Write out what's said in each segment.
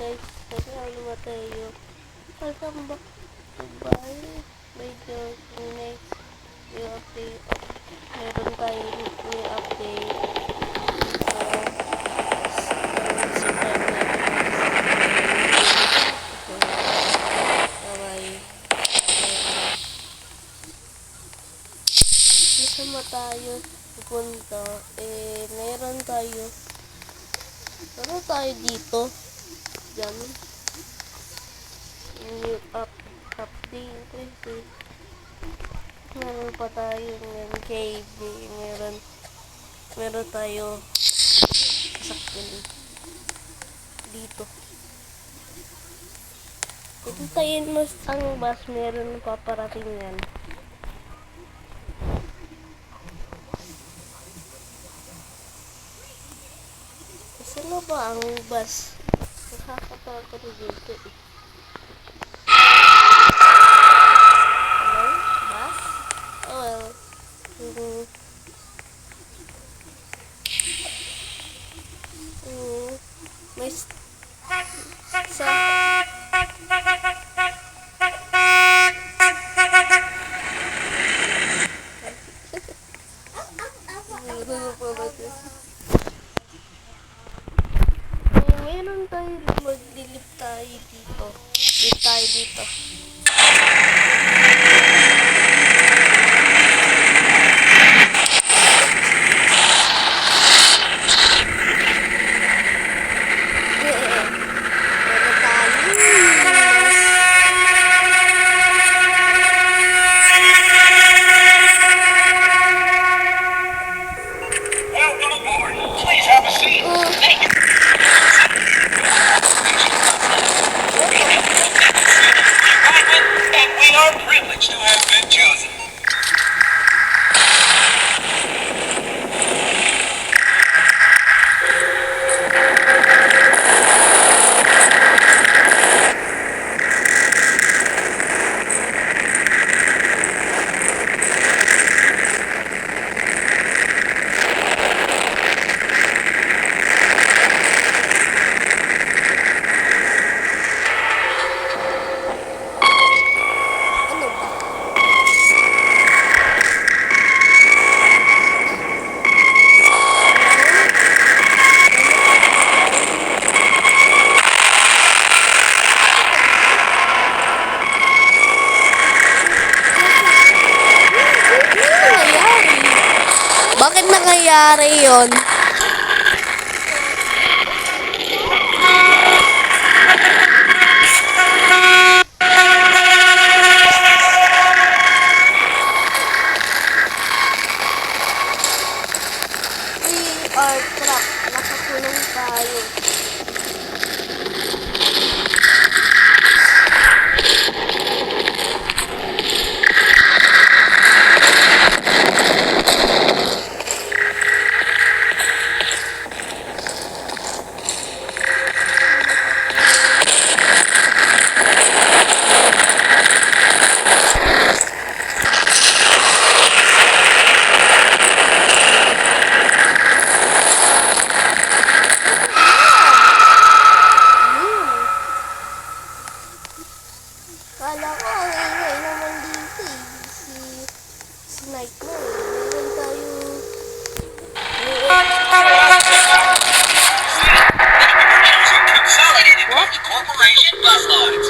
guys. Sabi ako lumatayo. Welcome back to Bal. Medyo next new update. Meron tayo new update. Ba tayo pupunta? Eh, meron tayo. Meron tayo dito. Diyan. New up, update. Kasi, meron pa tayo ng cave. Meron, meron tayo sakyan dito. Hintayin mo ang bus. Meron paparating yan. Saan ba ang bus? Nakakatakot dito eh. Hello? Bus? Oh well. Mm. Mm. May s- sa Meron pa ba ito? Eh, meron tayo maglilip tayo dito. Lip tayo dito. Bakit nangyayari yon? We are trapped. Nakakulong tayo. Yun. Kala ko ang ingay naman dito eh. Si, si Nightmare. Meron tayo... Choosing Consolidated Bus Corporation bus lines.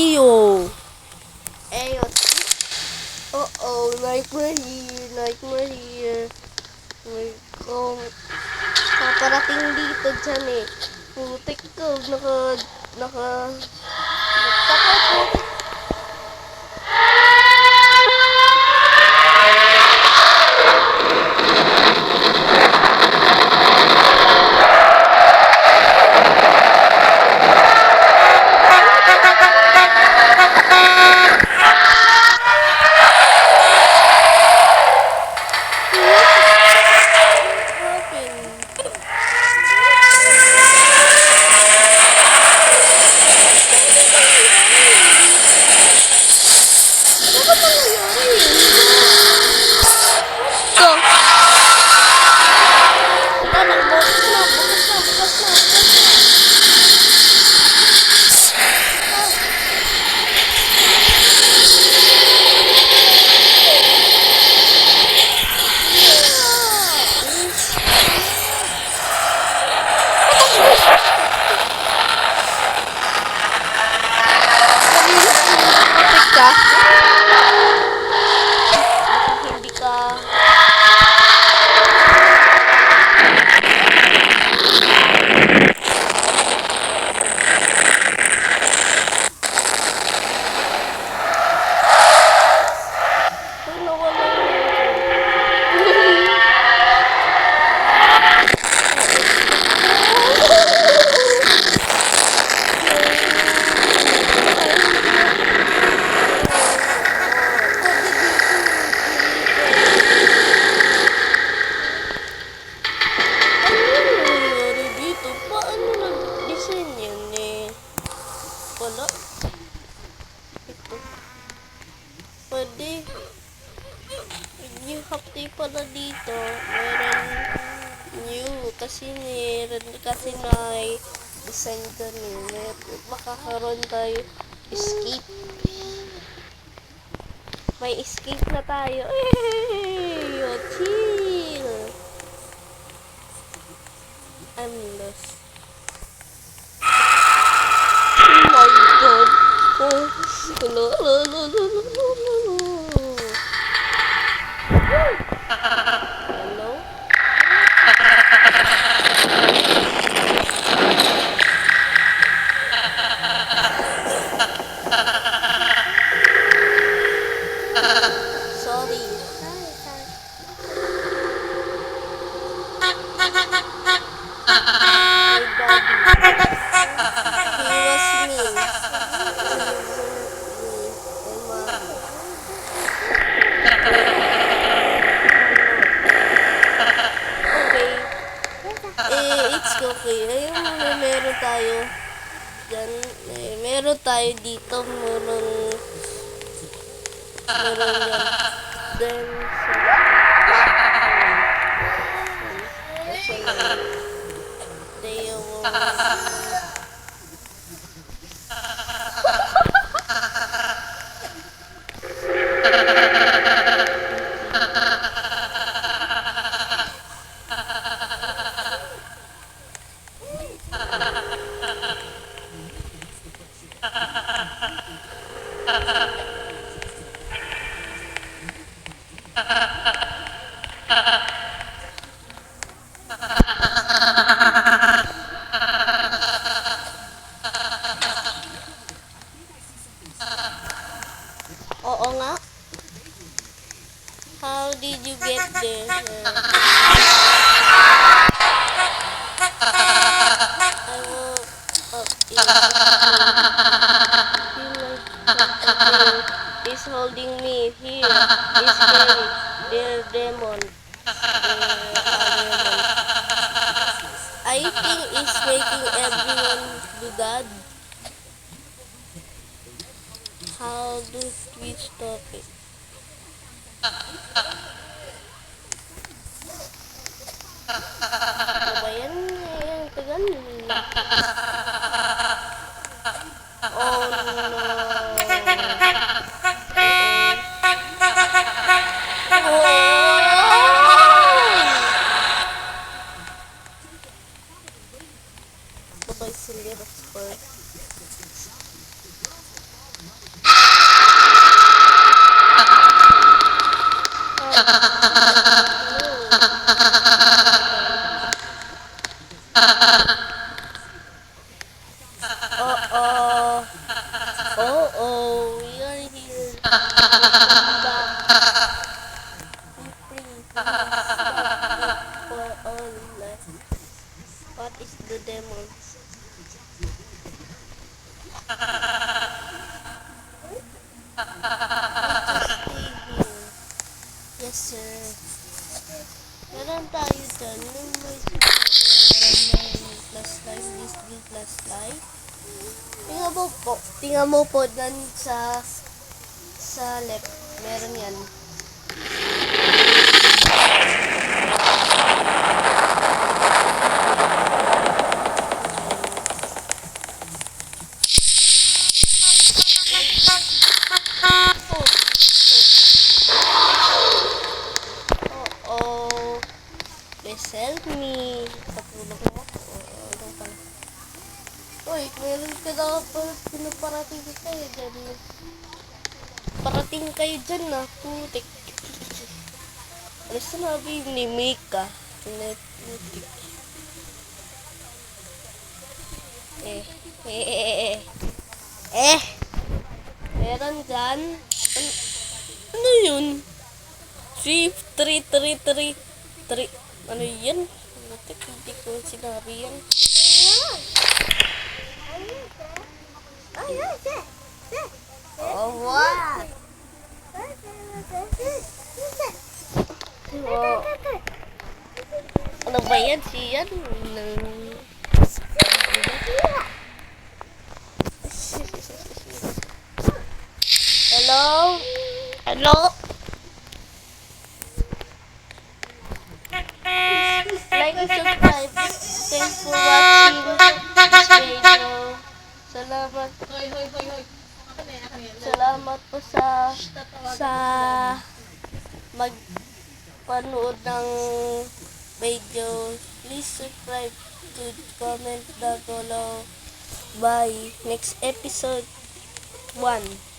Laksio. Ayos. Uh-oh, nightmare here, nightmare here. May kong paparating dito dyan eh. Putik ko, naka, naka, makakaroon tayo escape. May escape na tayo. Hey! Oh, chill! I'm lost. Oh my god! Oh, hello, hello, hello, hello, hello, hello. Hello? Sorry. My daddy. He was me. Okay. Eh, it's okay. Ayun, may meron tayo. Yan, eh, meron tayo dito. Meron, meron yan. Then, so, they He's holding me here. He's scary. Dear demon. I think it's making everyone do that. How do we stop it? Ano ba yan? Ayan, tagal. No! Bye-bye, Silver Spur. Oh, oh. Oh, oh. We are here. Welcome back. Be free. Stop for all life. What is the demon? Stay here. Yes, sir. Meron tayo dyan. Yung may meron na plus life, this will plus life. Tingnan mo po, tingnan mo po dyan sa sa left. Meron yan. Oh, oh, oh. Please help me. Patulog mo ako. Oh, ano pala. Uy, meron ka na pa pinaparating kayo dyan. Parating kayo dyan na. Putik. Ano sinabi ni Mika? Putik. Eh, eh, eh, eh. Eh! Meron dyan. Ano, ano yun? 3, 3, 3, 3, 3. Ano yan? Putik, hindi ko sinabi yan. Oh, what? Oh, ano Ồ quá Lần bấy ăn chị ăn Hello Hello Like subscribe Thanks for comment down below. Bye. Next episode 1.